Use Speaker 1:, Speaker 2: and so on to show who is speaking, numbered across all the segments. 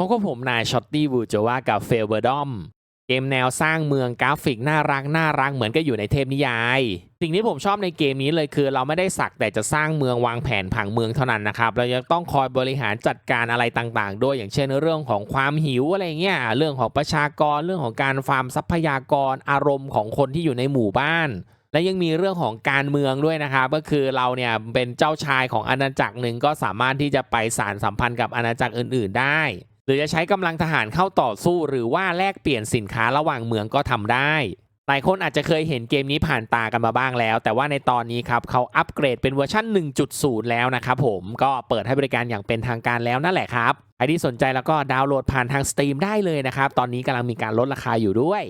Speaker 1: พบกับผมนายช็อตตี้บูจว่ากับเฟลเบอร์ดอมเกมแนวสร้างเมืองกราฟิกน่ารักน่ารักเหมือนก็อยู่ในเทพนิยาย สิ่งที่ผมชอบในเกมนี้เลยคือ เราไม่ได้สักแต่จะสร้างเมืองวางแผนผังเมืองเท่านั้นนะครับ เรายังต้องคอยบริหารจัดการอะไรต่างๆ ด้วยอย่างเช่นเรื่องของความหิวอะไรเงี้ยเรื่องของประชากรเรื่องของการฟาร์มทรัพยากรอารมณ์ของคนที่อยู่ในหมู่บ้านและยังมีเรื่องของการเมืองด้วยนะครับก็คือเราเนี่ยเป็นเจ้าชายของอาณาจักรหนึ่งก็สามารถที่จะไปสารสัมพันธ์กับอาณาจักรอื่น ๆ ได้ รือจะใช้กำลังทหารเข้าต่อสู้หรือว่าแลกเปลี่ยนสินค้าระหว่างเมืองก็ทำได้ หลายคนอาจจะเคยเห็นเกมนี้ผ่านตากันมาบ้างแล้ว แต่ว่าในตอนนี้ครับเขาอัปเกรดเป็นเวอร์ชัน1.0 แล้วนะครับผมก็เปิดให้บริการอย่างเป็นทางการแล้วนั่นแหละครับใครที่สนใจแล้วก็ดาวน์โหลดผ่านทาง Steam ได้เลยนะครับ ตอนนี้กำลังมีการลดราคาอยู่ด้วย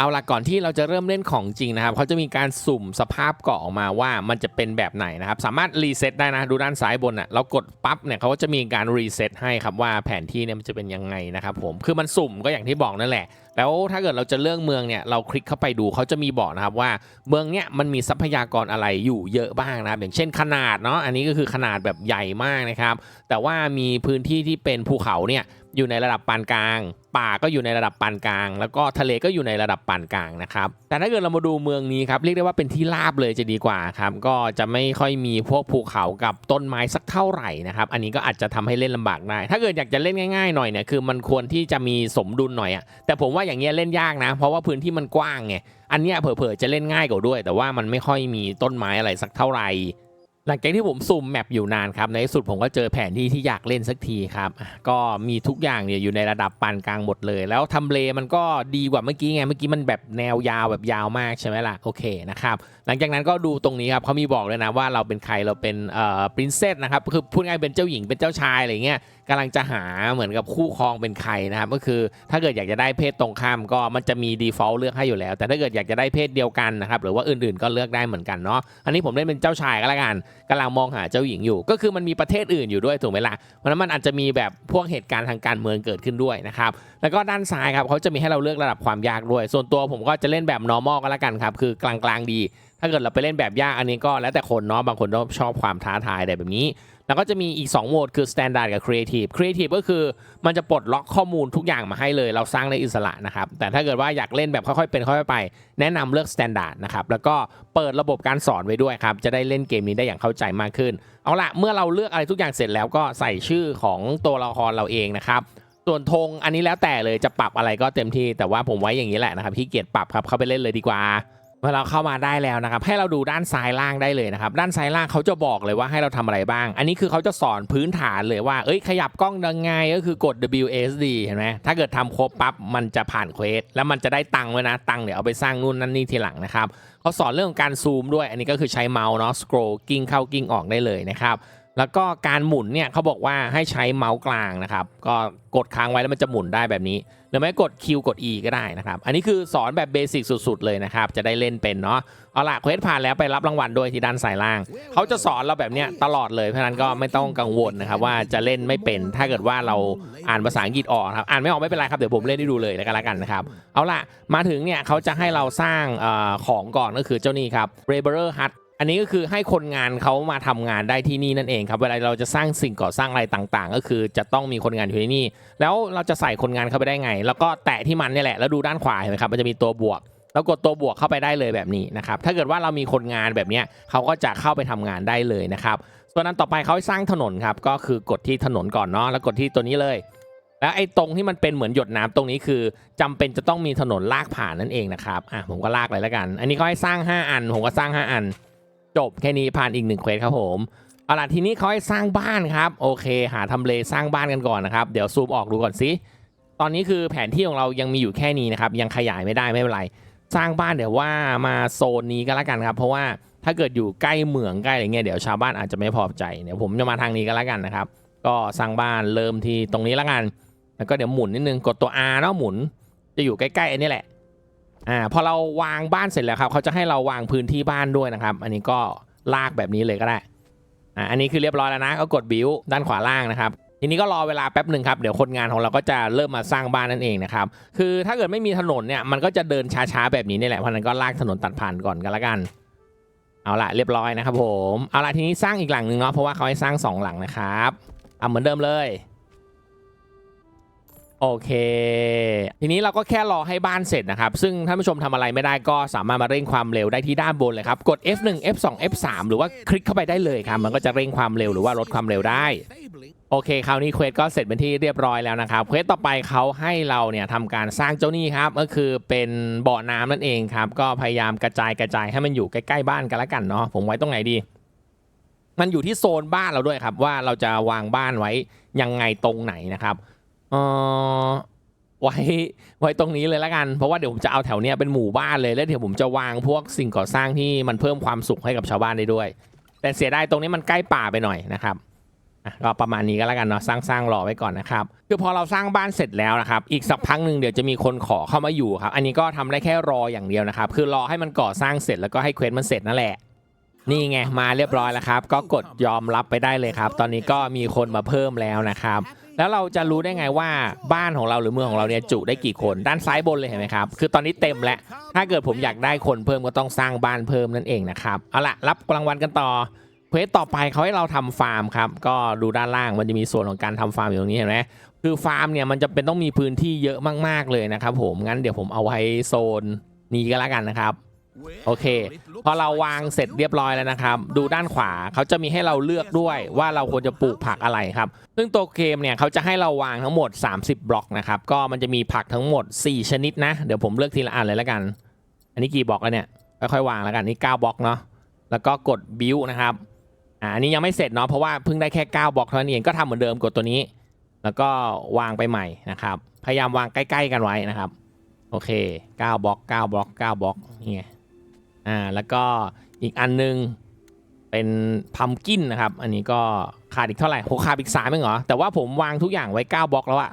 Speaker 1: เอาละก่อนที่เราจะเริ่มเล่นของจริงนะครับเขาจะมีการสุ่มสภาพเกาะออกมาว่ามันจะเป็นแบบไหนนะครับ สามารถรีเซ็ตได้นะดูด้านซ้ายบนอะเรากดปั๊บเนี่ยเขาก็จะมีการรีเซ็ตให้ครับว่าแผนที่เนี่ยมันจะเป็นยังไงนะครับผมคือมันสุ่มก็อย่างที่บอกนั่นแหละ แล้วถ้าเกิดเราจะเลือกเมืองเนี่ยเราคลิกเข้าไปดูเขาจะมีบอกนะครับว่าเมืองเนี่ยมันมีทรัพยากรอะไรอยู่เยอะบ้างนะครับอย่างเช่นขนาดเนาะอันนี้ก็คือขนาดแบบใหญ่มากนะครับแต่ว่ามีพื้นที่ที่เป็นภูเขาเนี่ย อยู่ในระดับปานกลาง ป่าก็อยู่ในระดับปานกลาง แล้วก็ทะเลก็อยู่ในระดับปานกลางนะครับ แต่ถ้าเกิดเรามาดูเมืองนี้ครับเรียกได้ว่าเป็นที่ราบเลยจะดีกว่าครับ ก็จะไม่ค่อยมีพวกภูเขากับต้นไม้สักเท่าไหร่นะครับ อันนี้ก็อาจจะทำให้เล่นลำบากได้ ถ้าเกิดอยากจะเล่นง่ายๆหน่อยเนี่ยคือมันควรที่จะมีสมดุลหน่อยอะแต่ผมว่าอย่างเงี้ยเล่นยากนะ เพราะว่าพื้นที่มันกว้างไง อันเนี้ยเผลอๆจะเล่นง่ายกว่าด้วย แต่ว่ามันไม่ค่อยมีต้นไม้อะไรสักเท่าไหร่ หลังจากที่ผมสุ่มแมปอยู่นานครับ ในที่สุดผมก็เจอแผนที่ที่อยากเล่นสักทีครับ ก็มีทุกอย่างเนี่ยอยู่ในระดับปานกลางหมดเลย แล้วทำเลมันก็ดีกว่าเมื่อกี้ไง เมื่อกี้มันแบบแนวยาวแบบยาวมากใช่ไหมล่ะ โอเคนะครับ หลังจากนั้นก็ดูตรงนี้ครับเขามีบอกเลยนะว่าเราเป็นใคร เราเป็นเอ่อปรินเซสนะครับ คือพูดง่ายเป็นเจ้าหญิง เป็นเจ้าชายอะไรเงี้ย กำลังจะหาเหมือนกับคู่ครองเป็นใครนะครับก็คือถ้าเกิดอยากจะได้เพศตรงข้ามก็มันจะมี default เลือกให้อยู่แล้ว แต่ถ้าเกิดอยากจะได้เพศเดียวกันนะครับหรือว่าอื่นๆก็เลือกได้เหมือนกันเนาะอันนี้ผมเล่นเป็นเจ้าชายก็แล้วกันกำลังมองหาเจ้าหญิงอยู่ ก็คือมันมีประเทศอื่นอยู่ด้วยถูกไหมล่ะเพราะฉะนั้นมันอาจจะมีแบบพวกเหตุการณ์ทางการเมืองเกิดขึ้นด้วยนะครับแล้วก็ด้านซ้ายครับเขาจะมีให้เราเลือกระดับความยากด้วย ส่วนตัวผมก็จะเล่นแบบ normal ก็แล้วกันครับคือกลางๆดีถ้าเกิดเราไปเล่นแบบยากอันนี้ก็แล้วแต่คนเนาะบางคนชอบความท้าทายอะไรแบบนี้ แล้วก็จะมีอีก 2โหมดคือ standard กับ creative creative ก็คือมันจะปลดล็อกข้อมูลทุกอย่างมาให้เลย เราสร้างได้อิสระนะครับ แต่ถ้าเกิดว่าอยากเล่นแบบค่อยๆเป็นค่อยๆไป แนะนำเลือก standard นะครับ แล้วก็เปิดระบบการสอนไว้ด้วยครับ จะได้เล่นเกมนี้ได้อย่างเข้าใจมากขึ้น เอาละเมื่อเราเลือกอะไรทุกอย่างเสร็จแล้วก็ใส่ชื่อของตัวละครเราเองนะครับส่วนธงอันนี้แล้วแต่เลยจะปรับอะไรก็เต็มที่แต่ว่าผมไว้อย่างนี้แหละนะครับที่เกียจปรับครับเข้าไปเล่นเลยดีกว่า เมื่อเราเข้ามาได้แล้วนะครับ ให้เราดูด้านซ้ายล่างได้เลยนะครับ ด้านซ้ายล่างเขาจะบอกเลยว่าให้เราทำอะไรบ้าง อันนี้คือเขาจะสอนพื้นฐานเลยว่า เอ้ยขยับกล้องยังไงก็คือกด WSD เห็นไหมถ้าเกิดทำครบปั๊บมันจะผ่านเควสแล้วมันจะได้ตังค์ไว้นะ ตังค์เดี๋ยวเอาไปสร้างนู่นนั่นนี่ทีหลังนะครับเขาสอนเรื่องของการซูมด้วย อันนี้ก็คือใช้เมาส์เนาะสครอลกิ้งเข้ากิ้งออกได้เลยนะครับ แล้วก็การหมุนเนี่ยเขาบอกว่าให้ใช้เมาส์กลางนะครับ ก็กดค้างไว้แล้วมันจะหมุนได้แบบนี้ หรือไม่กด Q กด E ก็ได้นะครับ อันนี้คือสอนแบบเบสิกสุดๆเลยนะครับ จะได้เล่นเป็นเนาะเอาละเควสผ่านแล้วไปรับรางวัลด้วยที่ด้านซ้ายล่าง เขาจะสอนเราแบบเนี้ยตลอดเลยเพราะนั้นก็ไม่ต้องกังวลนะครับว่าจะเล่นไม่เป็นถ้าเกิดว่าเราอ่านภาษาอังกฤษออกครับอ่านไม่ออกไม่เป็นไรครับเดี๋ยวผมเล่นให้ดูเลยแล้วกันละกันนะครับเอาละมาถึงเนี่ยเขาจะให้เราสร้างอของก่อนก็คือเจ้านี่ครับ r a b e r Hut อันนี้ก็คือให้คนงานเขามาทำงานได้ที่นี่นั่นเองครับ เวลาเราจะสร้างสิ่งก่อสร้างอะไรต่างๆ ก็คือจะต้องมีคนงานอยู่ที่นี่ แล้วเราจะใส่คนงานเข้าไปได้ไง แล้วก็แตะที่มันนี่แหละ แล้วดูด้านขวาเห็นไหมครับมันจะมีตัวบวก แล้วกดตัวบวกเข้าไปได้เลยแบบนี้นะครับ ถ้าเกิดว่าเรามีคนงานแบบนี้เขาก็จะเข้าไปทำงานได้เลยนะครับ ส่วนนั้นต่อไปเขาให้สร้างถนนครับ ก็คือกดที่ถนนก่อนเนาะ แล้วกดที่ตัวนี้เลยแล้วไอ้ตรงที่มันเป็นเหมือนหยดน้ำตรงนี้คือจำเป็นจะต้องมีถนนลากผ่านนั่นเองนะครับ อะผมก็ลากเลยแล้วกัน อันนี้เขาให้สร้าง 5 อัน ผมก็สร้าง 5 อัน จบแค่นี้ผ่านอีกหนึ่งเควสครับผมเอาล่ะทีนี้เขาให้สร้างบ้านครับโอเค หาทำเลสร้างบ้านกันก่อนนะครับเดี๋ยวซูมออกดูก่อนสิตอนนี้คือแผนที่ของเรายังมีอยู่แค่นี้นะครับยังขยายไม่ได้ไม่เป็นไรสร้างบ้านเดี๋ยวว่ามาโซนนี้ก็แล้วกันครับ เพราะว่าถ้าเกิดอยู่ใกล้เหมืองใกล้อะไรเงี้ยเดี๋ยวชาวบ้านอาจจะไม่พอใจเดี๋ยวผมจะมาทางนี้ก็แล้วกันนะครับ ก็สร้างบ้านเริ่มที่ตรงนี้แล้วกัน แล้วก็เดี๋ยวหมุนนิดนึงกดตัว R เนาะหมุน จะอยู่ใกล้ๆอันนี้แหละ อ่าพอเราวางบ้านเสร็จแล้วครับเขาจะให้เราวางพื้นที่บ้านด้วยนะครับ อันนี้ก็ลากแบบนี้เลยก็ได้อ่าอันนี้คือเรียบร้อยแล้วนะก็กดบิวด้านขวาล่างนะครับทีนี้ก็รอเวลาแป๊บหนึ่งครับ เดี๋ยวคนงานของเราก็จะเริ่มมาสร้างบ้านนั่นเองนะครับ คือถ้าเกิดไม่มีถนนเนี่ยมันก็จะเดินช้าๆแบบนี้นี่แหละเพราะนั้นก็ลากถนนตัดผ่านก่อนกันละกัน เอาละเรียบร้อยนะครับผม เอาละทีนี้สร้างอีกหลังหนึ่งเนาะเพราะว่าเขาให้สร้างสองหลังนะครับเอาเหมือนเดิมเลย โอเค ทีนี้เราก็แค่รอให้บ้านเสร็จนะครับ ซึ่งท่านผู้ชมทำอะไรไม่ได้ก็สามารถมาเร่งความเร็วได้ที่ด้านบนเลยครับ กด F1 F2 F3 หรือว่าคลิกเข้าไปได้เลยครับ มันก็จะเร่งความเร็วหรือว่าลดความเร็วได้ โอเค คราวนี้เควสก็เสร็จเป็นที่เรียบร้อยแล้วนะครับ เควสต่อไปเขาให้เราเนี่ยทำการสร้างเจ้าหนี้ครับ ก็คือเป็นบ่อน้ำนั่นเองครับ ก็พยายามกระจายกระจายให้มันอยู่ใกล้ ๆ บ้านกันละกันเนาะ ผมไว้ตรงไหนดี มันอยู่ที่โซนบ้านเราด้วยครับว่าเราจะวางบ้านไว้ยังไงตรงไหนนะครับ เออไว้ไว้ตรงนี้เลยละกัน เพราะว่าเดี๋ยวผมจะเอาแถวเนี้ยเป็นหมู่บ้านเลยแล้วเดี๋ยวผมจะวางพวกสิ่งก่อสร้างที่มันเพิ่มความสุขให้กับชาวบ้านได้ด้วย แต่เสียดายตรงนี้มันใกล้ป่าไปหน่อยนะครับก็ประมาณนี้ก็แล้วกันเนาะสร้างสร้างรอไว้ก่อนนะครับคือพอเราสร้างบ้านเสร็จแล้วนะครับอีกสักพักหนึ่งเดี๋ยวจะมีคนขอเข้ามาอยู่ครับอันนี้ก็ทำได้แค่รออย่างเดียวนะครับคือรอให้มันก่อสร้างเสร็จแล้วก็ให้เควสมันเสร็จนั่นแหละนี่ไงมาเรียบร้อยแล้วครับ ก็กดยอมรับไปได้เลยครับ ตอนนี้ก็มีคนมาเพิ่มแล้วนะครับ แล้วเราจะรู้ได้ไงว่าบ้านของเราหรือเมืองของเราเนี่ยจุได้กี่คนด้านซ้ายบนเลยเห็นไหมครับ คือตอนนี้เต็มแล้ว ถ้าเกิดผมอยากได้คนเพิ่มก็ต้องสร้างบ้านเพิ่มนั่นเองนะครับ เอาละรับรางวัลกันต่อเควสต่อไปเขาให้เราทำฟาร์มครับ ก็ดูด้านล่างมันจะมีส่วนของการทำฟาร์มอยู่ตรงนี้เห็นไหมคือฟาร์มเนี่ยมันจะเป็นต้องมีพื้นที่เยอะมาก ๆเลยนะครับผมงั้นเดี๋ยวผมเอาไว้โซนนี้ก็แล้วกันนะครับ โอเค พอเราวางเสร็จเรียบร้อยแล้วนะครับ ดูด้านขวาเขาจะมีให้เราเลือกด้วยว่าเราควรจะปลูกผักอะไรครับ ซึ่งตัวเกมเนี่ยเขาจะให้เราวางทั้งหมด 30 บล็อกนะครับ ก็มันจะมีผักทั้งหมด 4 ชนิดนะ เดี๋ยวผมเลือกทีละอันเลยแล้วกัน อันนี้กี่บล็อกแล้วเนี่ย ค่อยๆวางแล้วกัน นี่ 9 บล็อกเนาะ แล้วก็กดบิวนะครับ อ่าอันนี้ยังไม่เสร็จเนาะ เพราะว่าเพิ่งได้แค่ 9 บล็อกเท่านั้นเอง ก็ทำเหมือนเดิมกดตัวนี้ แล้วก็วางไปใหม่นะครับ พยายามวางใกล้ ๆ กันไว้นะครับ โอเค 9 บล็อก 9 บล็อก 9 บล็อกนี่ไง อ่าแล้วก็อีกอันนึงเป็นพัมกินนะครับ อันนี้ก็ขาดอีกเท่าไหร่โหขาดอีกสามเองเหรอ แต่ว่าผมวางทุกอย่างไว้ 9บล็อกแล้วอะ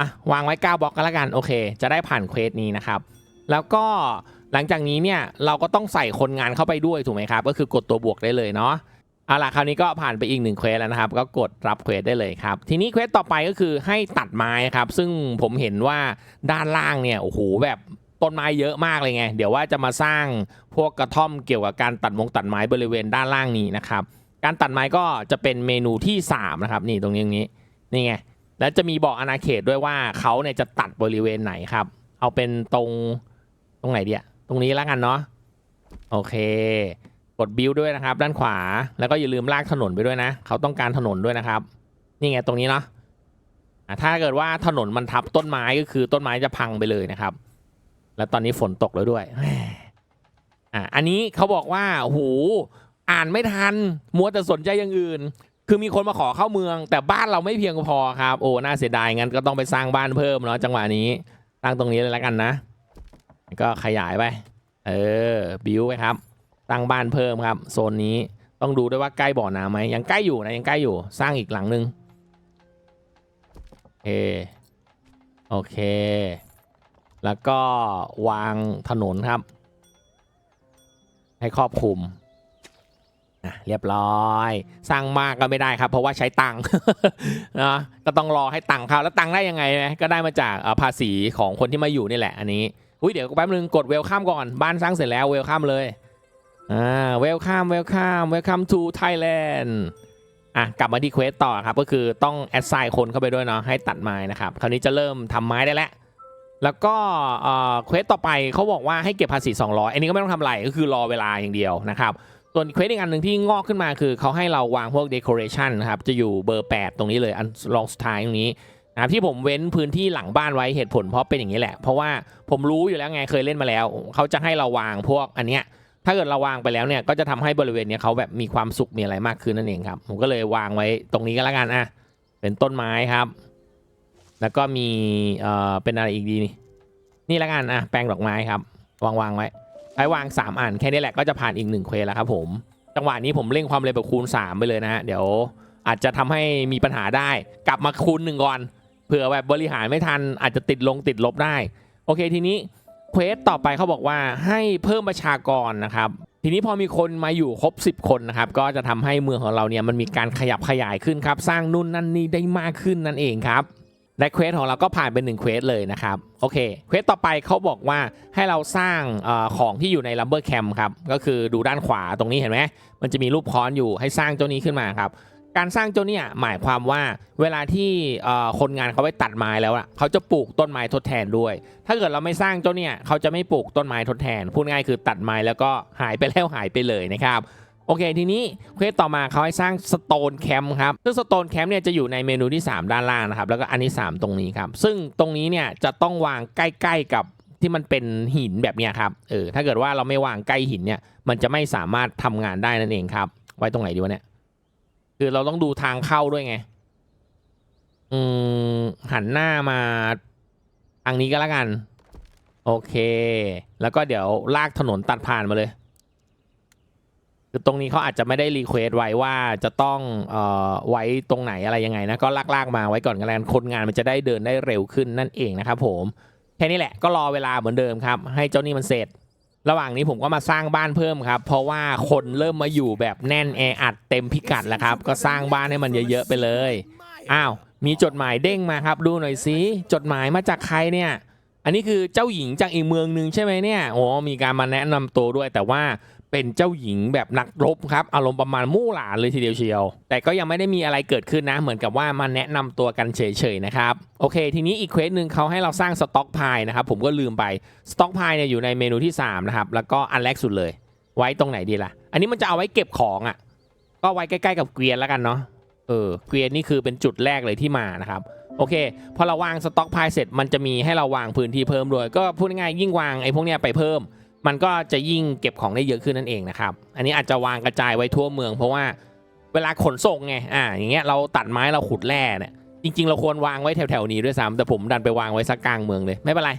Speaker 1: อะวางไว้ 9บล็อกก็แล้วกันโอเค จะได้ผ่านเควสนี้นะครับ แล้วก็หลังจากนี้เนี่ยเราก็ต้องใส่คนงานเข้าไปด้วยถูกไหมครับ ก็คือกดตัวบวกได้เลยเนาะเอาล่ะคราวนี้ก็ผ่านไปอีกหนึ่งเควสแล้วนะครับ ก็กดรับเควสได้เลยครับ ทีนี้เควสต่อไปก็คือให้ตัดไม้ครับ ซึ่งผมเห็นว่าด้านล่างเนี่ยโอ้โหแบบ ต้นไม้เยอะมากเลยไง เดี๋ยวว่าจะมาสร้างพวกกระท่อมเกี่ยวกับการตัดมงตัดไม้บริเวณด้านล่างนี้นะครับ การตัดไม้ก็จะเป็นเมนูที่ 3 นะครับ นี่ตรงนี้ตรงนี้นี่ไงแล้วจะมีบอกอาณาเขตด้วยว่าเขาเนี่ยจะตัดบริเวณไหนครับ เอาเป็นตรงตรงไหนเดียตรงนี้แล้วกันเนาะโอเค กดบิวด้วยนะครับ ด้านขวาแล้วก็อย่าลืมลากถนนไปด้วยนะ เขาต้องการถนนด้วยนะครับ นี่ไงตรงนี้เนาะอะถ้าเกิดว่าถนนมันทับต้นไม้ก็คือต้นไม้จะพังไปเลยนะครับ แล้วตอนนี้ฝนตกแล้วด้วยอะอันนี้เขาบอกว่าโอ้โหอ่านไม่ทัน มัวแต่สนใจอย่างอื่น คือมีคนมาขอเข้าเมือง แต่บ้านเราไม่เพียงพอครับ โอ้น่าเสียดายงั้นก็ต้องไปสร้างบ้านเพิ่มเนาะจังหวะนี้ตั้งตรงนี้เลยแล้วกันนะ ก็ขยายไป เออ บิวไปครับตั้งบ้านเพิ่มครับ โซนนี้ต้องดูด้วยว่าใกล้บ่อน้ำไหมยังใกล้อยู่นะยังใกล้อยู่สร้างอีกหลังหนึ่งโอเคโอเค แล้วก็วางถนนครับ ให้ครอบคลุมอะเรียบร้อย สร้างมากก็ไม่ได้ครับ เพราะว่าใช้ตังค์นะก็ต้องรอให้ตังค์เขาแล้วตังค์ได้ยังไงไหมก็ได้มาจากภาษีของคนที่มาอยู่นี่แหละอันนี้อุ้ยเดี๋ยวแป๊บนึงกดเวลข้ามก่อนบ้านสร้างเสร็จแล้วเวลข้ามเลยอ่าเวลข้ามเวลข้ามเวลคัมทูไทยแลนด์อะกลับมาที่เควสต่อครับก็คือต้องแอดไซน์คนเข้าไปด้วยเนาะให้ตัดไม้นะครับ คราวนี้จะเริ่มทำไม้ได้แล้ว แล้วก็เควสต่อไปเขาบอกว่าให้เก็บภาษี 200 อันนี้ก็ไม่ต้องทำอะไรก็คือรอเวลาอย่างเดียวนะครับ ส่วนเควสอีกอันหนึ่งที่งอกขึ้นมาคือเขาให้เราวางพวก decoration นะครับ จะอยู่เบอร์ 8 ตรงนี้เลย อันรองสุดท้ายตรงนี้นะครับที่ผมเว้นพื้นที่หลังบ้านไว้เหตุผลเพราะเป็นอย่างนี้แหละ เพราะว่าผมรู้อยู่แล้วไงเคยเล่นมาแล้ว เขาจะให้เราวางพวกอันเนี้ยถ้าเกิดเราวางไปแล้วเนี่ยก็จะทำให้บริเวณเนี้ยเขาแบบมีความสุขมีอะไรมากขึ้นนั่นเองครับ ผมก็เลยวางไว้ตรงนี้ก็แล้วกันอะเป็นต้นไม้ครับ แล้วก็มีเอ่อเป็นอะไรอีกดีนี่นี่ล้วกันอะแปลงดอกไม้ครับ วางวางไว้ใช้วาง3อันแค่นี้แหละก็จะผ่านอีกหนึ่งเควสแล้วครับผมจังหวะนี้ผมเร่งความเร็วแบบคูณ 3 ไปเลยนะฮะเดี๋ยวอาจจะทำให้มีปัญหาได้ กลับมาคูณหนึ่งก่อนเผื่อแบบบริหารไม่ทันอาจจะติดลงติดลบได้ โอเคทีนี้เควสต่อไปเขาบอกว่าให้เพิ่มประชากรนะครับ ทีนี้พอมีคนมาอยู่ครบ 10 คนนะครับ ก็จะทำให้เมืองของเราเนี่ยมันมีการขยับขยายขึ้นครับ สร้างนู่นนั่นนี่ได้มากขึ้นนั่นเองครับ และเควสของเราก็ผ่านเป็นหนึ่งเควสเลยนะครับโอเคเควสต่อไปเขาบอกว่าให้เราสร้างอของที่อยู่ใน Lumber Camp ครับก็คือดูด้านขวาตรงนี้เห็นไหมมันจะมีรูปค้อนอยู่ให้สร้างเจ้านี้ขึ้นมาครับการสร้างเจ้าเนี่ยหมายความว่าเวลาที่คนงานเขาไปตัดไม้แล้วอะเขาจะปลูกต้นไม้ทดแทนด้วย ถ้าเกิดเราไม่สร้างเจ้าเนี่ยเขาจะไม่ปลูกต้นไม้ทดแทน พูดง่ายคือตัดไม้แล้วก็หายไปแล้วหายไปเลยนะครับ โอเค ทีนี้เควสต่อมาเขาให้สร้างสโตนแคมป์ครับ ซึ่งสโตนแคมป์เนี่ยจะอยู่ในเมนูที่ 3 ด้านล่างนะครับ แล้วก็อันที่ 3 ตรงนี้ครับ ซึ่งตรงนี้เนี่ยจะต้องวางใกล้ๆกับที่มันเป็นหินแบบนี้ครับ เออ ถ้าเกิดว่าเราไม่วางใกล้หินเนี่ย มันจะไม่สามารถทำงานได้นั่นเองครับ ไว้ตรงไหนดีวะเนี่ย คือเราต้องดูทางเข้าด้วยไง อืม หันหน้ามาทางนี้ก็แล้วกัน โอเค แล้วก็เดี๋ยวลากถนนตัดผ่านมาเลย คือตรงนี้เขาอาจจะไม่ได้รีเควสไว้ว่าจะต้องเอ่อไว้ตรงไหนอะไรยังไงนะก็ลากๆมาไว้ก่อนกันแล้วกันคนงานมันจะได้เดินได้เร็วขึ้นนั่นเองนะครับผมแค่นี้แหละก็รอเวลาเหมือนเดิมครับ ให้เจ้านี่มันเสร็จ ระหว่างนี้ผมก็มาสร้างบ้านเพิ่มครับ เพราะว่าคนเริ่มมาอยู่แบบแน่นแออัดเต็มพิกัดแล้วครับ ก็สร้างบ้านให้มันเยอะๆไปเลยอ้าวมีจดหมายเด้งมาครับ ดูหน่อยสิจดหมายมาจากใครเนี่ย อันนี้คือเจ้าหญิงจากอีกเมืองหนึ่งใช่ไหมเนี่ยโอ้มีการมาแนะนำตัวด้วยแต่ว่า เป็นเจ้าหญิงแบบนักรบครับ อารมณ์ประมาณมู่หลานเลยทีเดียวเชียว แต่ก็ยังไม่ได้มีอะไรเกิดขึ้นนะ เหมือนกับว่ามาแนะนำตัวกันเฉยๆนะครับ โอเค ทีนี้อีกเควสหนึ่งเขาให้เราสร้างสต็อกพายนะครับ ผมก็ลืมไปสต็อกพายเนี่ยอยู่ในเมนูที่สามนะครับ แล้วก็อันแรกสุดเลย ไว้ตรงไหนดีล่ะ อันนี้มันจะเอาไว้เก็บของอะ ก็ไว้ใกล้ๆกับเกวียนแล้วกันเนาะ เออ เกวียนนี่คือเป็นจุดแรกเลยที่มานะครับโอเค พอเราวางสต็อกพายเสร็จมันจะมีให้เราวางพื้นที่เพิ่มด้วย ก็พูดง่ายๆยิ่งวางไอ้พวกเนี้ยไปเพิ่ม มันก็จะยิ่งเก็บของได้เยอะขึ้นนั่นเองนะครับ อันนี้อาจจะวางกระจายไว้ทั่วเมือง เพราะว่าเวลาขนส่งไง อ่า อย่างเงี้ยเราตัดไม้เราขุดแร่เนี่ย จริง ๆ เราควรวางไว้แถวๆนี้ด้วยซ้ำแต่ผมดันไปวางไว้สักกลางเมืองเลย ไม่เป็นไร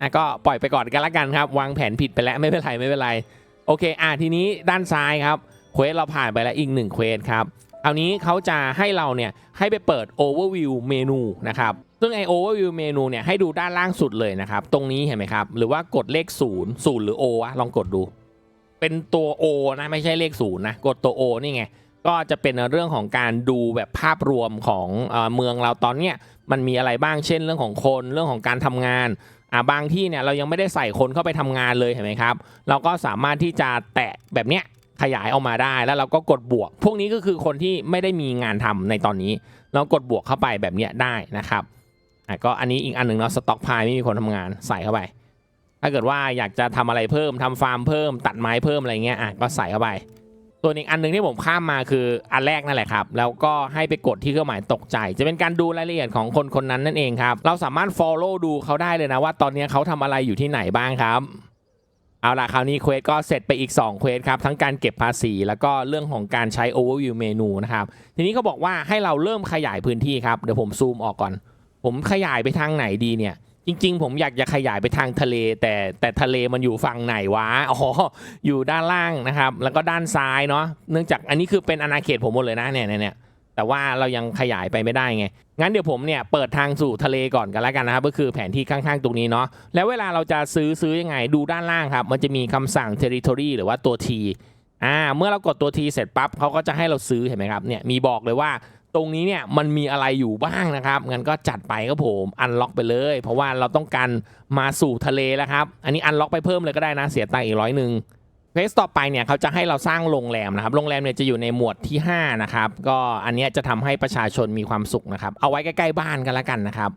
Speaker 1: อะก็ปล่อยไปก่อนกันละกันครับ วางแผนผิดไปแล้วไม่เป็นไรไม่เป็นไร โอเค อะทีนี้ด้านซ้ายครับ เควสเราผ่านไปแล้วอีกหนึ่งเควสครับครานี้เขาจะให้เราเนี่ยให้ไปเปิด overview เมนูนะครับ ซึ่งไอ overview เมนูเนี่ยให้ดูด้านล่างสุดเลยนะครับ ตรงนี้เห็นไหมครับ หรือว่ากดเลข 0 0 หรือ O วะลองกดดู เป็นตัว O นะ ไม่ใช่เลข 0 นะ กดตัว O นี่ไง ก็จะเป็นเรื่องของการดูแบบภาพรวมของเมืองเราตอนเนี้ยมันมีอะไรบ้างเช่นเรื่องของคนเรื่องของการทำงานอ่าบางที่เนี่ยเรายังไม่ได้ใส่คนเข้าไปทำงานเลยเห็นไหมครับ เราก็สามารถที่จะแตะแบบเนี้ยขยายออกมาได้แล้วเราก็กดบวก พวกนี้ก็คือคนที่ไม่ได้มีงานทำในตอนนี้ เรากดบวกเข้าไปแบบเนี้ยได้นะครับ อะก็อันนี้อีกอันหนึ่งเนาะสต็อกพายไม่มีคนทำงานใส่เข้าไป ถ้าเกิดว่าอยากจะทำอะไรเพิ่มทำฟาร์มเพิ่ม ตัดไม้เพิ่มอะไรเงี้ยอะก็ใส่เข้าไปส่วนอีกอันหนึ่งที่ผมข้ามมาคืออันแรกนั่นแหละครับ แล้วก็ให้ไปกดที่เครื่องหมายตกใจ จะเป็นการดูรายละเอียดของคนคนนั้นนั่นเองครับ เราสามารถ follow ดูเขาได้เลยนะว่าตอนนี้เขาทำอะไรอยู่ที่ไหนบ้างครับเอาล่ะคราวนี้เควสก็เสร็จไปอีก2เควสครับ ทั้งการเก็บภาษี แล้วก็เรื่องของการใช้ overview เมนูนะครับ ทีนี้เขาบอกว่าให้เราเริ่มขยายพื้นที่ครับ เดี๋ยวผมซูมออกก่อน ผมขยายไปทางไหนดีเนี่ย จริง ๆ ผมอยากจะขยายไปทางทะเล แต่แต่ทะเลมันอยู่ฝั่งไหนวะอ๋ออยู่ด้านล่างนะครับ แล้วก็ด้านซ้ายเนาะเนื่องจากอันนี้คือเป็นอาณาเขตผมหมดเลยนะเนี่ยเนี่ยแต่ว่าเรายังขยายไปไม่ได้ไง งั้นเดี๋ยวผมเนี่ยเปิดทางสู่ทะเลก่อนกันแล้วกันนะครับ ก็คือแผนที่ข้างๆตรงนี้เนาะ แล้วเวลาเราจะซื้อซื้อยังไงดูด้านล่างครับ มันจะมีคำสั่ง territory หรือว่าตัว T อ่า เมื่อเรากดตัว T เสร็จปั๊บเขาก็จะให้เราซื้อเห็นไหมครับ เนี่ยมีบอกเลยว่า ตรงนี้เนี่ยมันมีอะไรอยู่บ้างนะครับงั้นก็จัดไปครับผมอันล็อกไปเลย เพราะว่าเราต้องการมาสู่ทะเลแล้วครับ อันนี้อันล็อกไปเพิ่มเลยก็ได้นะ เสียตังค์อีกร้อยหนึ่งเฟสต่อไปเนี่ยเขาจะให้เราสร้างโรงแรมนะครับโรงแรมเนี่ยจะอยู่ในหมวดที่ 5 นะครับ ก็อันนี้จะทำให้ประชาชนมีความสุขนะครับ เอาไว้ใกล้ๆบ้านกันล้วกันนะครับ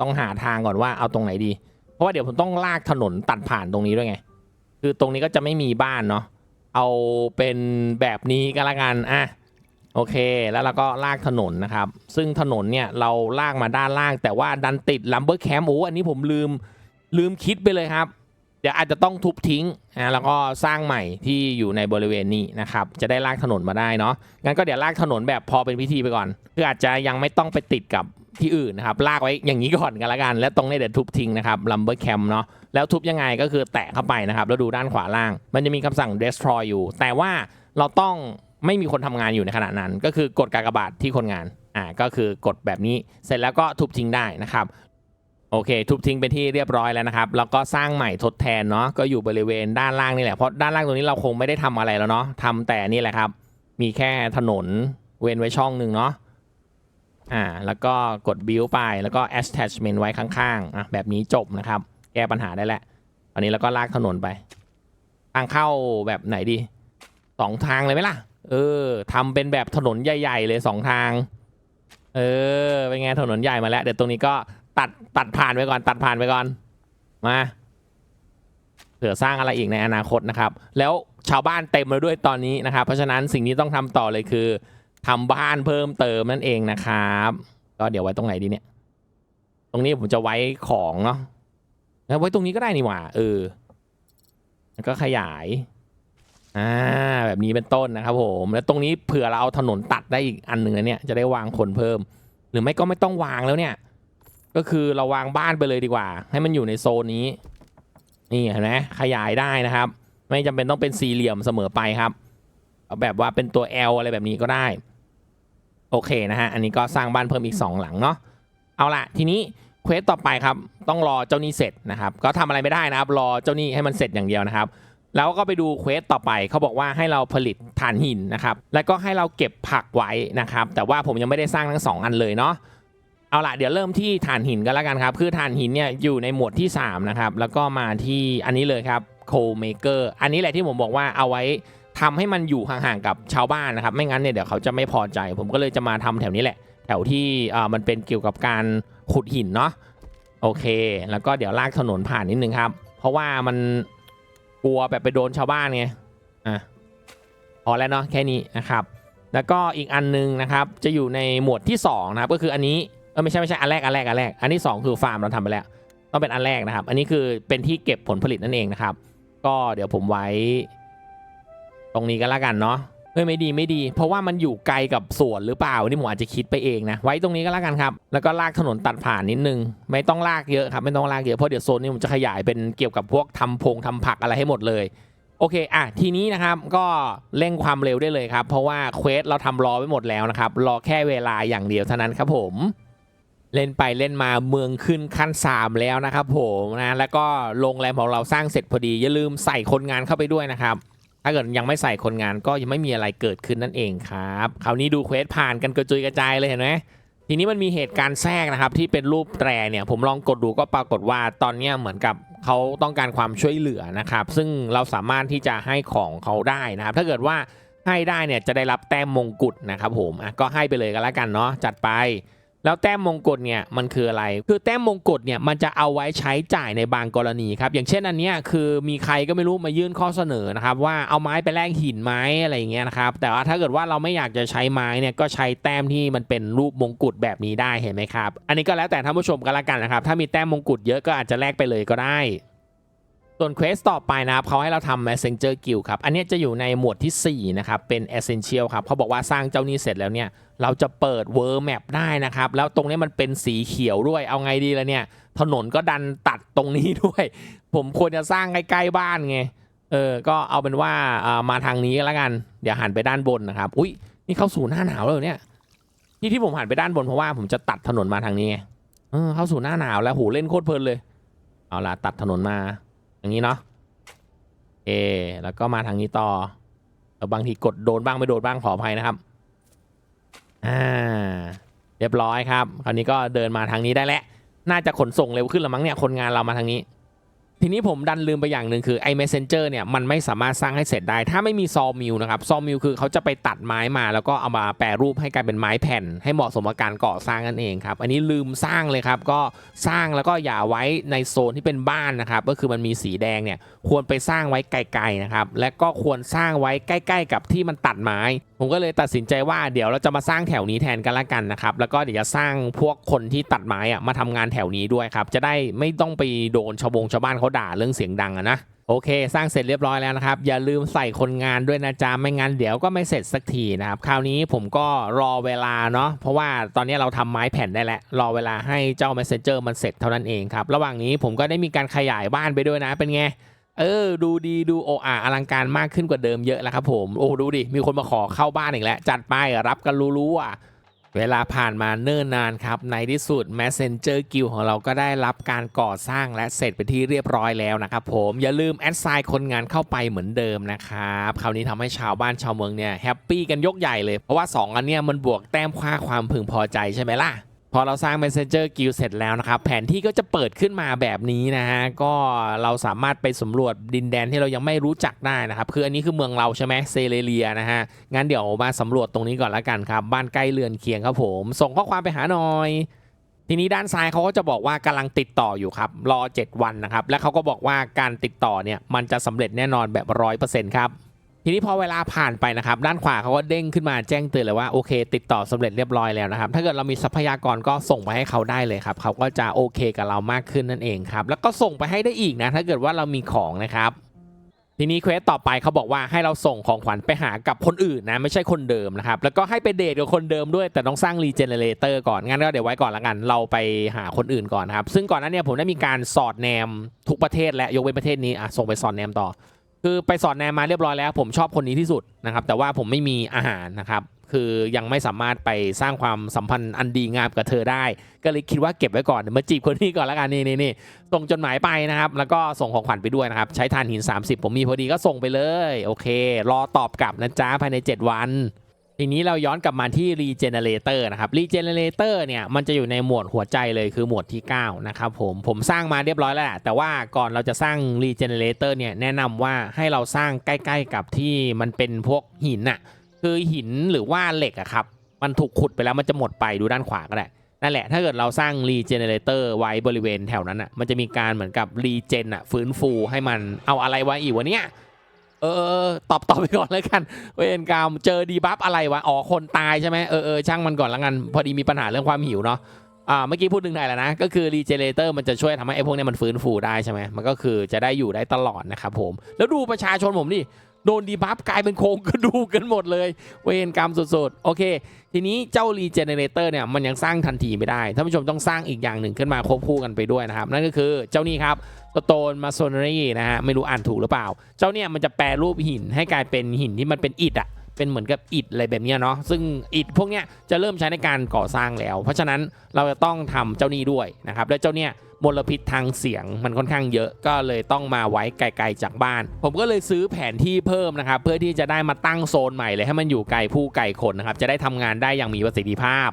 Speaker 1: ต้องหาทางก่อนว่าเอาตรงไหนดี เพราะว่าเดี๋ยวผมต้องลากถนนตัดผ่านตรงนี้ด้วยไง คือตรงนี้ก็จะไม่มีบ้านเนาะเอาเป็นแบบนี้ก็แล้วกันอะ โอเค แล้วเราก็ลากถนนนะครับ ซึ่งถนนเนี่ยเราลากมาด้านล่าง แต่ว่าดันติดลัมเบอร์แคมป์โอ้อันนี้ผมลืมลืมคิดไปเลยครับ เดี๋ยวอาจจะต้องทุบทิ้งอะแล้วก็สร้างใหม่ที่อยู่ในบริเวณนี้นะครับ จะได้ลากถนนมาได้เนาะ งั้นก็เดี๋ยวลากถนนแบบพอเป็นพิธีไปก่อน คืออาจจะยังไม่ต้องไปติดกับที่อื่นนะครับ ลากไว้อย่างนี้ก่อนกันละกัน แล้วตรงนี้เดี๋ยวทุบทิ้งนะครับลัมเบอร์แคมเนาะ แล้วทุบยังไงก็คือแตะเข้าไปนะครับ แล้วดูด้านขวาล่าง มันจะมีคำสั่ง destroy อยู่ แต่ว่าเราต้อง ไม่มีคนทำงานอยู่ในขณะนั้น ก็คือกดกากบาทที่คนงานอ่าก็คือกดแบบนี้เสร็จแล้วก็ทุบทิ้งได้นะครับโอเค ทุบทิ้งเป็นที่เรียบร้อยแล้วนะครับ แล้วก็สร้างใหม่ทดแทนเนาะก็อยู่บริเวณด้านล่างนี่แหละเพราะด้านล่างตรงนี้เราคงไม่ได้ทำอะไรแล้วเนาะทำแต่นี่แหละครับ มีแค่ถนนเว้นไว้ช่องหนึ่งเนาะอ่าแล้วก็กด build ไปแล้วก็ attachment ไว้ข้างๆอะแบบนี้จบนะครับ แก้ปัญหาได้แล้วอันนี้แล้วก็ลากถนนไปทางเข้าแบบไหนดี สองทางเลยไหมล่ะ เออทำเป็นแบบถนนใหญ่ ๆ เลยสองทาง เออ เป็นไงถนนใหญ่มาแล้ว เดี๋ยวตรงนี้ก็ตัดตัดผ่านไปก่อน ตัดผ่านไปก่อน มาเผื่อสร้างอะไรอีกในอนาคตนะครับ แล้วชาวบ้านเต็มแล้วด้วยตอนนี้นะครับ เพราะฉะนั้นสิ่งที่ต้องทำต่อเลยคือทำบ้านเพิ่มเติมนั่นเองนะครับ ก็เดี๋ยวไว้ตรงไหนดีเนี่ย ตรงนี้ผมจะไว้ของเนาะแล้วไว้ตรงนี้ก็ได้นี่หว่า เออแล้วก็ขยาย อ่าแบบนี้เป็นต้นนะครับผมแล้วตรงนี้เผื่อเราเอาถนนตัดได้อีกอันหนึ่งนะเนี่ยจะได้วางคนเพิ่ม หรือไม่ก็ไม่ต้องวางแล้วเนี่ย ก็คือเราวางบ้านไปเลยดีกว่า ให้มันอยู่ในโซนนี้ นี่เห็นไหมขยายได้นะครับ ไม่จำเป็นต้องเป็นสี่เหลี่ยมเสมอไปครับเอาแบบว่าเป็นตัว L อะไรแบบนี้ก็ได้ โอเคนะฮะอันนี้ก็สร้างบ้านเพิ่มอีก 2 หลังเนาะเอาล่ะทีนี้เควสต่อไปครับ ต้องรอเจ้านี้เสร็จนะครับ ก็ทำอะไรไม่ได้นะครับ รอเจ้านี้ให้มันเสร็จอย่างเดียวนะครับ แล้วก็ไปดูเควสต่อไปเขาบอกว่าให้เราผลิตถ่านหินนะครับ แล้วก็ให้เราเก็บผักไว้นะครับ แต่ว่าผมยังไม่ได้สร้างทั้งสองอันเลยเนาะเอาล่ะเดี๋ยวเริ่มที่ถ่านหินกันแล้วกันครับ คือถ่านหินเนี่ยอยู่ในหมวดที่ 3 นะครับ แล้วก็มาที่อันนี้เลยครับโคเมเกอร์อันนี้แหละที่ผมบอกว่าเอาไว้ทำให้มันอยู่ห่างๆกับชาวบ้านนะครับ ไม่งั้นเนี่ยเดี๋ยวเขาจะไม่พอใจ ผมก็เลยจะมาทำแถวนี้แหละ แถวที่มันเป็นเกี่ยวกับการขุดหินเนาะโอเค แล้วก็เดี๋ยวลากถนนผ่านนิดนึงครับ เพราะว่ามัน กลัวแบบไปโดนชาวบ้านไงอะพอแล้วเนาะแค่นี้นะครับ แล้วก็อีกอันนึงนะครับ จะอยู่ในหมวดที่สองนะครับก็คืออันนี้เออไม่ใช่ไม่ใช่อันแรกอันแรกอันแรกอันที่สองคือฟาร์มเราทำไปแล้วต้องเป็นอันแรกนะครับ อันนี้คือเป็นที่เก็บผลผลิตนั่นเองนะครับ ก็เดี๋ยวผมไว้ ตรงนี้ก็แล้วกันเนาะ เฮ้ยไม่ดีไม่ดี เพราะว่ามันอยู่ไกลกับสวนหรือเปล่านี่ผมอาจจะคิดไปเองนะ ไว้ตรงนี้ก็แล้วกันครับ แล้วก็ลากถนนตัดผ่านนิดนึง ไม่ต้องลากเยอะครับ ไม่ต้องลากเยอะเพราะเดี๋ยวโซนนี้ผมจะขยายเป็นเกี่ยวกับพวกทำพงทำผักอะไรให้หมดเลยโอเคอะทีนี้นะครับก็เร่งความเร็วได้เลยครับ เพราะว่าเควสเราทำรอไว้หมดแล้วนะครับรอแค่เวลาอย่างเดียวเท่านั้นครับผมเล่นไปเล่นมาเมืองขึ้นขั้น 3 แล้วนะครับผมนะแล้วก็โรงแรมของเราสร้างเสร็จพอดีอย่าลืมใส่คนงานเข้าไปด้วยนะครับ ถ้าเกิดยังไม่ใส่คนงานก็ยังไม่มีอะไรเกิดขึ้นนั่นเองครับคราวนี้ดูเควสผ่านกันกระจุยกระจายเลยเห็นไหมทีนี้มันมีเหตุการณ์แทรกนะครับที่เป็นรูปแตรเนี่ยผมลองกดดูก็ปรากฏว่าตอนนี้เหมือนกับเขาต้องการความช่วยเหลือนะครับ ซึ่งเราสามารถที่จะให้ของเขาได้นะครับ ถ้าเกิดว่าให้ได้เนี่ยจะได้รับแต้มมงกุฎนะครับผมอะก็ให้ไปเลยกันแล้วกันเนาะจัดไป แล้วแต้มมงกุฎเนี่ยมันคืออะไร คือแต้มมงกุฎเนี่ยมันจะเอาไว้ใช้จ่ายในบางกรณีครับอย่างเช่นอันเนี้ยคือมีใครก็ไม่รู้มายื่นข้อเสนอนะครับว่าเอาไม้ไปแลกหินไม้อะไรอย่างเงี้ยนะครับแต่ว่าถ้าเกิดว่าเราไม่อยากจะใช้ไม้เนี่ยก็ใช้แต้มที่มันเป็นรูปมงกุฎแบบนี้ได้เห็นไหมครับอันนี้ก็แล้วแต่ท่านผู้ชมกันละกันนะครับถ้ามีแต้มมงกุฎเยอะก็อาจจะแลกไปเลยก็ได้ ส่วนเควสต่อไปนะครับเขาให้เราทำ Messenger Guild ครับ อันนี้จะอยู่ในหมวดที่ 4 นะครับ เป็น Essential ครับเขาบอกว่าสร้างเจ้านี้เสร็จแล้วเนี่ย เราจะเปิด World Map ได้นะครับ แล้วตรงนี้มันเป็นสีเขียวด้วย เอาไงดีล่ะเนี่ย ถนนก็ดันตัดตรงนี้ด้วย ผมควรจะสร้างใกล้ๆบ้านไง เออ ก็เอาเป็นว่าามาทางนี้แล้วกัน เดี๋ยวหันไปด้านบนนะครับ อุ้ยนี่เข้าสู่หน้าหนาวแล้วเนี่ย ที่ที่ผมหันไปด้านบนเพราะว่าผมจะตัดถนนมาทางนี้ไง เออ เข้าสู่หน้าหนาวแล้วโหเล่นโคตรเพลินเลย เอาล่ะตัดถนนมา อย่างนี้เนาะเอ แล้วก็มาทางนี้ต่อเออบางทีกดโดนบ้างไม่โดนบ้างขออภัยนะครับ อ่า เรียบร้อยครับ คราวนี้ก็เดินมาทางนี้ได้แล้ว น่าจะขนส่งเร็วขึ้นละมั้งเนี่ย คนงานเรามาทางนี้ ทีนี้ผมดันลืมไปอย่างหนึ่งคือไอ้ messenger เนี่ยมันไม่สามารถสร้างให้เสร็จได้ ถ้าไม่มีซอมิลนะครับซอมิลคือเขาจะไปตัดไม้มา แล้วก็เอามาแปรรูปให้กลายเป็นไม้แผ่น ให้เหมาะสมกับการก่อสร้างนั่นเองครับอันนี้ลืมสร้างเลยครับก็สร้างแล้วก็อย่าไว้ในโซนที่เป็นบ้านนะครับก็คือมันมีสีแดงเนี่ยควรไปสร้างไว้ไกลๆนะครับและก็ควรสร้างไว้ใกล้ ๆ กับที่มันตัดไม้ ผมก็เลยตัดสินใจว่าเดี๋ยวเราจะมาสร้างแถวนี้แทนกันละกันนะครับแล้วก็เดี๋ยวจะสร้างพวกคนที่ตัดไม้อะมาทำงานแถวนี้ด้วยครับจะได้ไม่ต้องไปโดนชาวบงชาวบ้านเขาด่าเรื่องเสียงดังอะนะโอเค สร้างเสร็จเรียบร้อยแล้วนะครับ อย่าลืมใส่คนงานด้วยนะจ๊ะ ไม่งั้นเดี๋ยวก็ไม่เสร็จสักทีนะครับ คราวนี้ผมก็รอเวลาเนาะ เพราะว่าตอนนี้เราทำไม้แผ่นได้แล้ว รอเวลาให้เจ้า messenger มันเสร็จเท่านั้นเองครับ ระหว่างนี้ผมก็ได้มีการขยายบ้านไปด้วยนะ เป็นไง เออ ดูดีดูโออาอลังการมากขึ้นกว่าเดิมเยอะแล้วครับผม โอ้ดูดิ มีคนมาขอเข้าบ้านอีกแล้ว จัดไปรับกันรู้ๆอะ เวลาผ่านมาเนิ่นนานครับ ในที่สุด Messenger Guild ของเราก็ได้รับการก่อสร้างและเสร็จไปนที่เรียบร้อยแล้วนะครับผมอย่าลืมแอดไซน์คนงานเข้าไปเหมือนเดิมนะครับคราวนี้ทำให้ชาวบ้านชาวเมืองเนี่ยแฮปปี้กันยกใหญ่เลย เพราะว่า 2 อันเนี้ยมันบวกแต้มค่าความพึงพอใจใช่ไหมล่ะ พอเราสร้าง Messenger Guild เสร็จแล้วนะครับ แผนที่ก็จะเปิดขึ้นมาแบบนี้นะฮะ ก็เราสามารถไปสำรวจดินแดนที่เรายังไม่รู้จักได้นะครับ คืออันนี้คือเมืองเราใช่ไหมเซเลเรียนะฮะ งั้นเดี๋ยวมาสำรวจตรงนี้ก่อนละกันครับ บ้านใกล้เรือนเคียงครับผม ส่งข้อความไปหาหน่อย ทีนี้ด้านซ้ายเขาก็จะบอกว่ากำลังติดต่ออยู่ครับ รอ 7 วันนะครับ และเขาก็บอกว่าการติดต่อเนี่ยมันจะสำเร็จแน่นอนแบบร้อยเปอร์เซ็นต์ครับ ทีนี้พอเวลาผ่านไปนะครับ ด้านขวาเขาก็เด้งขึ้นมาแจ้งเตือนเลยว่าโอเค ติดต่อสำเร็จเรียบร้อยแล้วนะครับ ถ้าเกิดเรามีทรัพยากรก็ส่งไปให้เขาได้เลยครับเขาก็จะโอเคกับเรามากขึ้นนั่นเองครับแล้วก็ส่งไปให้ได้อีกนะ ถ้าเกิดว่าเรามีของนะครับทีนี้เควสต่อไปเขาบอกว่าให้เราส่งของขวัญไปหากับคนอื่นนะ ไม่ใช่คนเดิมนะครับ แล้วก็ให้ไปเดทกับคนเดิมด้วยแต่ต้องสร้างรีเจเนเรเตอร์ก่อน งั้นก็เดี๋ยวไว้ก่อนละกัน เราไปหาคนอื่นก่อนครับ ซึ่งก่อนหน้านี้ผมได้มีการสอดแนมทุกประเทศและยกเว้นประเทศนี้อะส่งไปสอดแนมต่อ คือไปสอดแนมมาเรียบร้อยแล้ว ผมชอบคนนี้ที่สุดนะครับ แต่ว่าผมไม่มีอาหารนะครับคือยังไม่สามารถไปสร้างความสัมพันธ์อันดีงามกับเธอได้ ก็เลยคิดว่าเก็บไว้ก่อนมาจีบคนนี้ก่อนละกันนี่นี่นี่ส่งจดหมายไปนะครับ แล้วก็ส่งของขวัญไปด้วยนะครับ ใช้ทานหิน 30 ผมมีพอดีก็ส่งไปเลย โอเค รอตอบกลับนะจ๊ะภายใน 7 วัน ทีนี้เราย้อนกลับมาที่ Regenerator นะครับ Regenerator เนี่ยมันจะอยู่ในหมวดหัวใจเลยคือหมวดที่ 9 นะครับผมผมสร้างมาเรียบร้อยแล้วแหละแต่ว่าก่อนเราจะสร้าง Regenerator เนี่ยแนะนำว่าให้เราสร้างใกล้ๆกับที่มันเป็นพวกหินน่ะคือหินหรือว่าเหล็กอะครับมันถูกขุดไปแล้วมันจะหมดไปดูด้านขวาก็ได้นั่นแหละ ถ้าเกิดเราสร้าง Regenerator ไว้บริเวณแถวนั้นอะ มันจะมีการเหมือนกับ Regen อะ ฟื้นฟูให้มันเอาอะไรไว้อีกวะเนี่ย เออตอบตอบไปก่อนแล้วกันเวนกรรมเจอดีบัฟอะไรวะอ๋อคนตายใช่ไหมเออเออช่างมันก่อนละกัน พอดีมีปัญหาเรื่องความหิวเนาะอ่าเมื่อกี้พูดถึงไหนแล้วนะ ก็คือรีเจเลเตอร์มันจะช่วยทำให้ไอ้พวกเนี้ยมันฟื้นฟูได้ใช่ไหมมันก็คือจะได้อยู่ได้ตลอดนะครับผม แล้วดูประชาชนผมดิ โดนดีบัฟกลายเป็นโครงกระดูกกันหมดเลย เวรกรรมสุดๆ โอเค ทีนี้เจ้า Regenerator เนี่ยมันยังสร้างทันทีไม่ได้ท่านผู้ชมต้องสร้างอีกอย่างหนึ่งขึ้นมาควบคู่กันไปด้วยนะครับ นั่นก็คือเจ้านี่ครับ Stone Masonry นะฮะไม่รู้อ่านถูกหรือเปล่า เจ้าเนี่ยมันจะแปรรูปหินให้กลายเป็นหินที่มันเป็นอิฐอะเป็นเหมือนกับอิฐอะไรแบบนี้เนาะซึ่งอิฐพวกเนี้ยจะเริ่มใช้ในการก่อสร้างแล้ว เพราะฉะนั้นเราจะต้องทำเจ้านี่ด้วยนะครับและเจ้าเนี่ย มลพิษทางเสียงมันค่อนข้างเยอะก็เลยต้องมาไว้ไกลๆจากบ้าน ผมก็เลยซื้อแผนที่เพิ่มนะครับเพื่อที่จะได้มาตั้งโซนใหม่เลยให้มันอยู่ไกลผู้ไกลคนนะครับจะได้ทำงานได้อย่างมีประสิทธิภาพ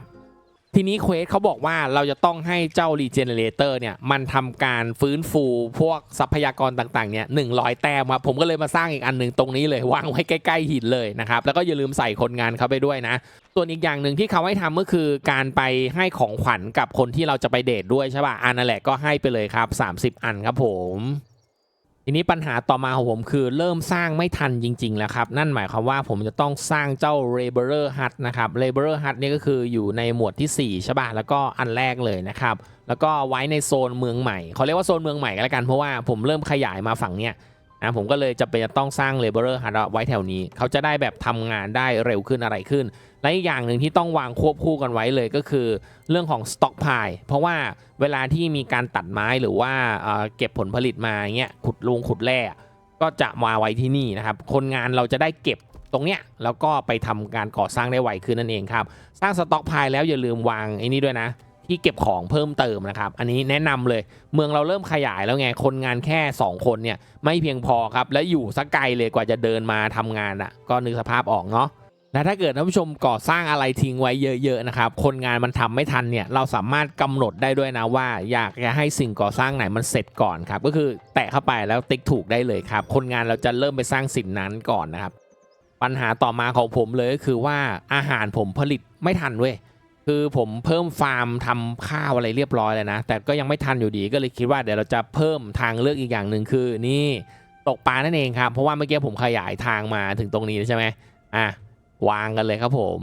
Speaker 1: ทีนี้เควสเขาบอกว่าเราจะต้องให้เจ้า Regenerator เนี่ย มันทำการฟื้นฟูพวกทรัพยากรต่างๆ เนี่ยหนึ่งร้อยแต้มครับผมก็เลยมาสร้างอีกอันหนึ่งตรงนี้เลยวางไว้ใกล้ ๆ หินเลยนะครับ แล้วก็อย่าลืมใส่คนงานเขาไปด้วยนะ ส่วนอีกอย่างหนึ่งที่เขาให้ทำก็คือการไปให้ของขวัญกับคนที่เราจะไปเดทด้วยใช่ป่ะอันนั่นแหละก็ให้ไปเลยครับ 30 อันครับผม ทีนี้ปัญหาต่อมาของผมคือเริ่มสร้างไม่ทันจริง ๆ แล้วครับ นั่นหมายความว่าผมจะต้องสร้างเจ้า Laborer Hut นะครับ Laborer Hut นี่ก็คืออยู่ในหมวดที่ 4 ใช่ป่ะ แล้วก็อันแรกเลยนะครับ แล้วก็ไว้ในโซนเมืองใหม่ เขาเรียกว่าโซนเมืองใหม่ก็แล้วกัน เพราะว่าผมเริ่มขยายมาฝั่งเนี้ยนะผมก็เลยจะเป็นจะต้องสร้าง Laborer Hut ไว้แถวนี้ เขาจะได้แบบทำงานได้เร็วขึ้นอะไรขึ้น และอีกอย่างหนึ่งที่ต้องวางควบคู่กันไว้เลยก็คือ เรื่องของ Stock Pile เพราะว่าเวลาที่มีการตัดไม้หรือว่าเก็บผลผลิตมาเงี้ยขุดลุงขุดแร่ก็จะมาไว้ที่นี่นะครับ คนงานเราจะได้เก็บตรงเนี้ยแล้วก็ไปทำการก่อสร้างได้ไวขึ้นนั่นเองครับ สร้างสต็อกพายแล้วอย่าลืมวางไอ้นี่ด้วยนะ ที่เก็บของเพิ่มเติมนะครับ อันนี้แนะนำเลย เมืองเราเริ่มขยายแล้วไงคนงานแค่ 2 คนเนี่ยไม่เพียงพอครับ และอยู่สักไกลเลยกว่าจะเดินมาทำงานอะก็นึกสภาพออกเนาะ และถ้าเกิดท่านผู้ชมก่อสร้างอะไรทิ้งไว้เยอะๆนะครับ คนงานมันทำไม่ทันเนี่ยเราสามารถกำหนดได้ด้วยนะว่า อยากจะให้สิ่งก่อสร้างไหนมันเสร็จก่อนครับ ก็คือแตะเข้าไปแล้วติ๊กถูกได้เลยครับ คนงานเราจะเริ่มไปสร้างสิ่งนั้นก่อนนะครับ ปัญหาต่อมาของผมเลยก็คือว่าอาหารผมผลิตไม่ทันเว้ยคือผมเพิ่มฟาร์มทำข้าวอะไรเรียบร้อยเลยนะ แต่ก็ยังไม่ทันอยู่ดีก็เลยคิดว่าเดี๋ยวเราจะเพิ่มทางเลือกอีกอย่างหนึ่งคือนี่ตกปลานั่นเองครับเพราะว่าเมื่อกี้ผมขยายทางมาถึงตรงนี้ใช่ไหมอะ วางกันเลยครับผม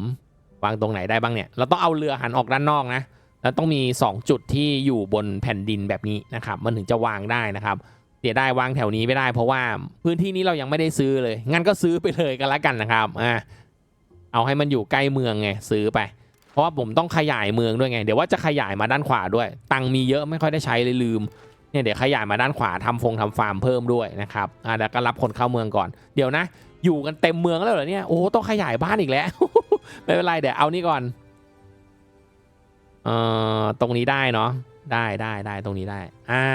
Speaker 1: วางตรงไหนได้บ้างเนี่ย เราต้องเอาเรือหันออกด้านนอกนะ แล้วต้องมี 2 จุดที่อยู่บนแผ่นดินแบบนี้นะครับ มันถึงจะวางได้นะครับเสียได้วางแถวนี้ไม่ได้เพราะว่าพื้นที่นี้เรายังไม่ได้ซื้อเลย งั้นก็ซื้อไปเลยกันละกันนะครับอ่าเอาให้มันอยู่ใกล้เมืองไงซื้อไป เพราะว่าผมต้องขยายเมืองด้วยไง เดี๋ยวว่าจะขยายมาด้านขวาด้วย ตังมีเยอะไม่ค่อยได้ใช้เลยลืมเนี่ยเดี๋ยวขยายมาด้านขวาทำฟงทำฟาร์มเพิ่มด้วยนะครับอ่าแล้วก็รับคนเข้าเมืองก่อน เดี๋ยวนะ อยู่กันเต็มเมืองแล้วเหรอเนี่ย โอ้ต้องขยายบ้านอีกแล้ว ไม่เป็นไรเดี๋ยวเอานี่ก่อน เอ่อ ตรงนี้ได้เนาะ ได้ได้ได้ตรงนี้ได้ อ่า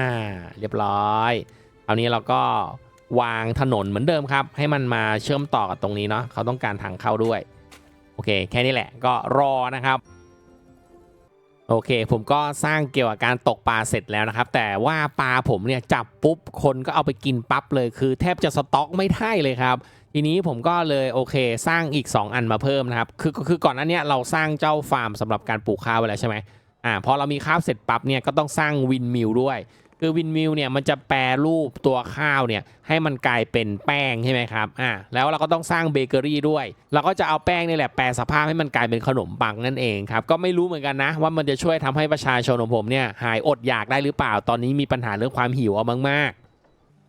Speaker 1: เรียบร้อยเอานี้เราก็วางถนนเหมือนเดิมครับ ให้มันมาเชื่อมต่อกับตรงนี้เนาะเขาต้องการทางเข้าด้วย โอเค แค่นี้แหละก็รอนะครับโอเค ผมก็สร้างเกี่ยวกับการตกปลาเสร็จแล้วนะครับ แต่ว่าปลาผมเนี่ยจับปุ๊บคนก็เอาไปกินปั๊บเลยคือ แทบจะสต็อกไม่ได้เลยครับ ทีนี้ผมก็เลยโอเค สร้างอีก 2 อันมาเพิ่มนะครับ คือคือก่อนหน้าเนี้ยเราสร้างเจ้าฟาร์มสำหรับการปลูกข้าวไว้แล้วใช่ไหมอ่าพอเรามีข้าวเสร็จปั๊บเนี่ยก็ต้องสร้างวินมิลด้วย คือวินมิลเนี่ยมันจะแปรรูปตัวข้าวเนี่ยให้มันกลายเป็นแป้งใช่ไหมครับอ่าแล้วเราก็ต้องสร้างเบเกอรี่ด้วย เราก็จะเอาแป้งนี่แหละแปรสภาพให้มันกลายเป็นขนมปังนั่นเองครับก็ไม่รู้เหมือนกันนะ ว่ามันจะช่วยทำให้ประชาชนของผมเนี่ยหายอดอยากได้หรือเปล่าตอนนี้มีปัญหาเรื่องความหิวเอามากๆ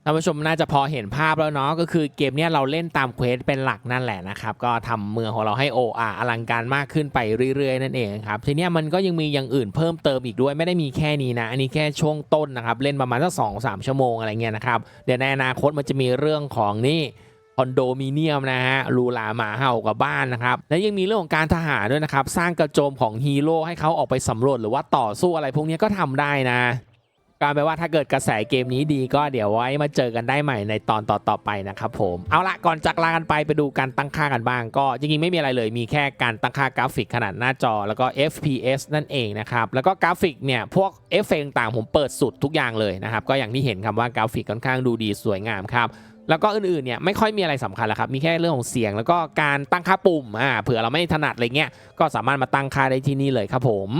Speaker 1: ท่านผู้ชมน่าจะพอเห็นภาพแล้วเนาะก็คือเกมเนี้ยเราเล่นตามเควสเป็นหลักนั่นแหละนะครับ ก็ทำเมืองของเราให้โออาอลังการมากขึ้นไปเรื่อยๆ นั่นเองครับ ทีเนี้ยมันก็ยังมีอย่างอื่นเพิ่มเติมอีกด้วยไม่ได้มีแค่นี้นะ อันนี้แค่ช่วงต้นนะครับ เล่นประมาณสักสองสามชั่วโมงอะไรเงี้ยนะครับ เดี๋ยวในอนาคตมันจะมีเรื่องของนี่คอนโดมิเนียมนะฮะลูลาหมาเห่ากับบ้านนะครับ และยังมีเรื่องของการทหารด้วยนะครับ สร้างกระโจมของฮีโร่ให้เขาออกไปสำรวจหรือว่าต่อสู้อะไรพวกนี้ก็ทำได้นะ การแปลว่าถ้าเกิดกระแสเกมนี้ดีก็เดี๋ยวไว้มาเจอกันได้ใหม่ในตอนต่อๆไปนะครับผม เอาละก่อนจากลากันไปไปดูการตั้งค่ากันบ้าง ก็จริงๆไม่มีอะไรเลยมีแค่การตั้งค่ากราฟิกขนาดหน้าจอแล้วก็ FPS นั่นเองนะครับ แล้วก็กราฟิกเนี่ยพวกเอฟเฟกต์ต่างๆผมเปิดสุดทุกอย่างเลยนะครับ ก็อย่างที่เห็นครับว่ากราฟิกค่อนข้างดูดีสวยงามครับแล้วก็อื่นๆเนี่ยไม่ค่อยมีอะไรสำคัญแล้วครับ มีแค่เรื่องของเสียงแล้วก็การตั้งค่าปุ่มอ่าเผื่อเราไม่ถนัดอะไรเงี้ยก็สามารถมาตั้งค่าได้ที่นี่เลยครับผม